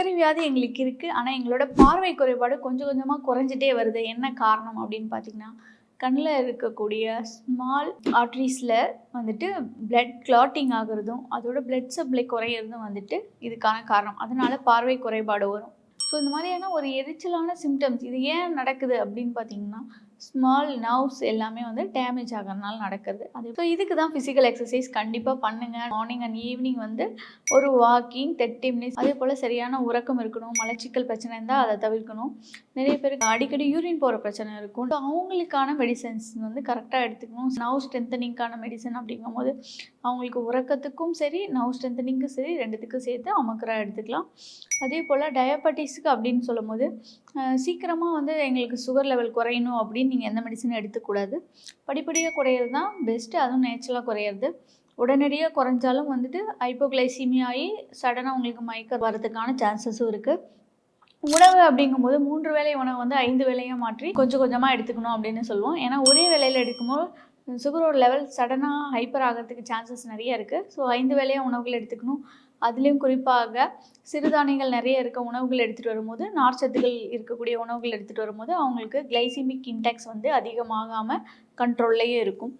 சர்க்கரை வியாதி எங்களுக்கு இருக்குது ஆனால் எங்களோட பார்வை குறைபாடு கொஞ்சம் கொஞ்சமாக குறைஞ்சிட்டே வருது. என்ன காரணம் அப்படின்னு பார்த்தீங்கன்னா கண்ணில் இருக்கக்கூடிய ஸ்மால் ஆர்ட்ரிஸில் வந்துட்டு பிளட் கிளாட்டிங் ஆகுறதும் அதோட பிளட் சப்ளை குறையிறதும் வந்துட்டு இதுக்கான காரணம். அதனால பார்வை குறைபாடு வரும். ஸோ இந்த மாதிரியான ஒரு எரிச்சலான சிம்டம்ஸ் இது ஏன் நடக்குது அப்படின்னு பார்த்தீங்கன்னா ஸ்மால் நர்வ்ஸ் எல்லாமே வந்து டேமேஜ் ஆகிறதுனால நடக்குது அது ஸோ இதுக்கு தான் ஃபிசிக்கல் எக்ஸசைஸ் கண்டிப்பாக பண்ணுங்கள் மார்னிங் அண்ட் ஈவினிங் வந்து ஒரு வாக்கிங் தேர்ட்டி மினிட்ஸ் அதே போல் சரியான உறக்கம் இருக்கணும் மலச்சிக்கல் பிரச்சனை இருந்தால் அதை தவிர்க்கணும். நிறைய பேருக்கு அடிக்கடி யூரின் போகிற பிரச்சனை இருக்கும். ஸோ அவங்களுக்கான மெடிசன்ஸ் வந்து கரெக்டாக எடுத்துக்கணும். நர்வ் ஸ்ட்ரென்தனிங்கான மெடிசன் அப்படிங்கும்போது அவங்களுக்கு உறக்கத்துக்கும் சரி நர்வ் ஸ்ட்ரென்தனிங்க்கும் சரி ரெண்டுத்துக்கும் சேர்த்து அமக்கரா எடுத்துக்கலாம். அதே போல் டயபட்டிஸுக்கு அப்படின்னு சொல்லும்போது சீக்கிரமாக வந்து எங்களுக்கு சுகர் லெவல் குறையணும் அப்படின்னு நீங்கள் எந்த மெடிசனும் எடுத்துக்கூடாது படிப்படியாக குறையிறது தான் பெஸ்ட்டு அதுவும் நேச்சுரலாக குறையிறது. உடனடியாக குறைஞ்சாலும் வந்துட்டு ஹைப்போகிளைசிமியா ஆகி சடனாக உங்களுக்கு மயக்க வரதுக்கான சான்சஸும் இருக்குது உணவு அப்படிங்கும்போது மூன்று வேளை உணவு வந்து ஐந்து வேலையாக மாற்றி கொஞ்சம் கொஞ்சமாக எடுத்துக்கணும் அப்படின்னு சொல்லுவோம். ஏன்னா ஒரே வேலையில் எடுக்கும்போது சுகரோட லெவல் சடனாக ஹைப்பர் ஆகிறதுக்கு சான்சஸ் நிறைய இருக்குது ஸோ ஐந்து வேலையாக உணவுகள் எடுத்துக்கணும். அதுலேயும் குறிப்பாக சிறுதானியங்கள் நிறைய இருக்க உணவுகள் எடுத்துகிட்டு வரும்போது நார்ச்சத்துகள் இருக்கக்கூடிய உணவுகள் எடுத்துகிட்டு வரும்போது அவங்களுக்கு கிளைசிமிக் இன்டெக்ஸ் வந்து அதிகமாகாமல் கண்ட்ரோல்லையே இருக்கும்.